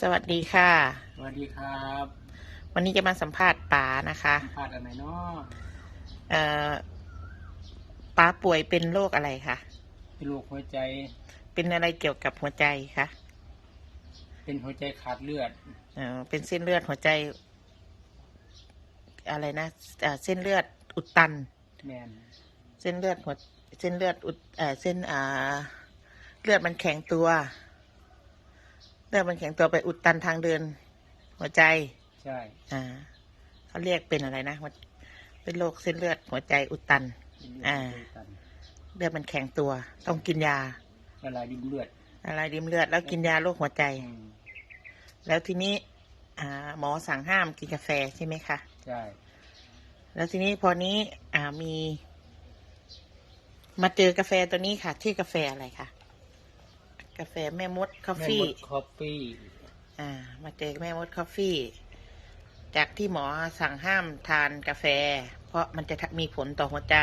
สวัสดีค่ะ สวัสดีครับ วันนี้จะมาสัมภาษณ์ป๋านะคะพลาดอะไรเนาะเอ่อป๋าป่วยเป็นโรคอะไรคะเป็นโรคหัวใจ เป็นอะไรเกี่ยวกับหัวใจคะเป็นหัวใจขาดเลือดเอ่อเป็นเส้นเลือดหัวใจ อะไรนะเอ่อเส้นเลือดอุดตัน แมนเส้นเลือดหัว เส้นเลือดอุดเอ่อเส้นอ่า เลือดมันแข็งตัว เลือดมันแข็งตัวไปอุดตันทางเดิน หัวใจ ใช่ อ่าเขาเรียกเป็นอะไรนะหัวเป็นโรคเส้นเลือดหัวใจอุดตันเป็นเลือดอ่าหัวใจตันเลือดมันแข็งตัว ต้องกินยาละลายดินเลือดอะไรดิมเลือด แล้วกินยาโรคหัวใจอืมแล้วทีนี้ อ่า หมอสั่งห้ามกินกาแฟใช่ไหมคะ ใช่ แล้วทีนี้พอนี้ อ่ามี มาเจอกาแฟตัวนี้ค่ะชื่อกาแฟอะไรคะ กาแฟแม่มดคอฟแม่ฟี่มดคอฟฟี่อ่า มาเจอแม่มดคอฟฟี่ จากที่หมอสั่งห้ามทานกาแฟ เพราะมันจะมีผลต่อหัวใจ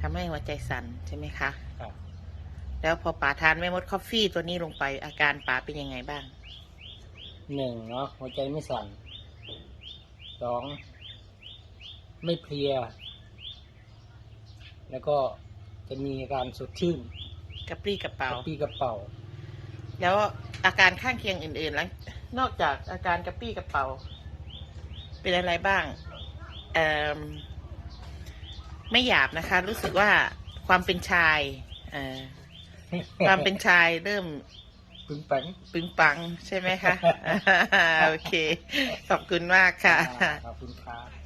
ทำให้หัวใจสั่นใช่ไหมคะครับแล้วพอป๋าทานแม่มดคอฟฟี่ตัวนี้ลงไป อาการป๋าเป็นยังไงบ้างหนึ่งเนาะหัวใจไม่สั่นสองไม่เพลีย แล้วก็จะมีอาการสดชื่น กระปรี้กระเป๋ากระปรี้กระเป๋า แล้วอาการข้างเคียงอื่นๆแล้วนอกจากอาการกระปรี้กระเป๋า เป็นอะไรบ้างเอ่มไม่หยาบนะคะ รู้สึกว่าความเป็นชายเอ่อความเป็นชายเริ่มปึงปัง ปึงปังใช่ไหมคะ โอเค ขอบคุณมากค่ะ ขอบคุณครับ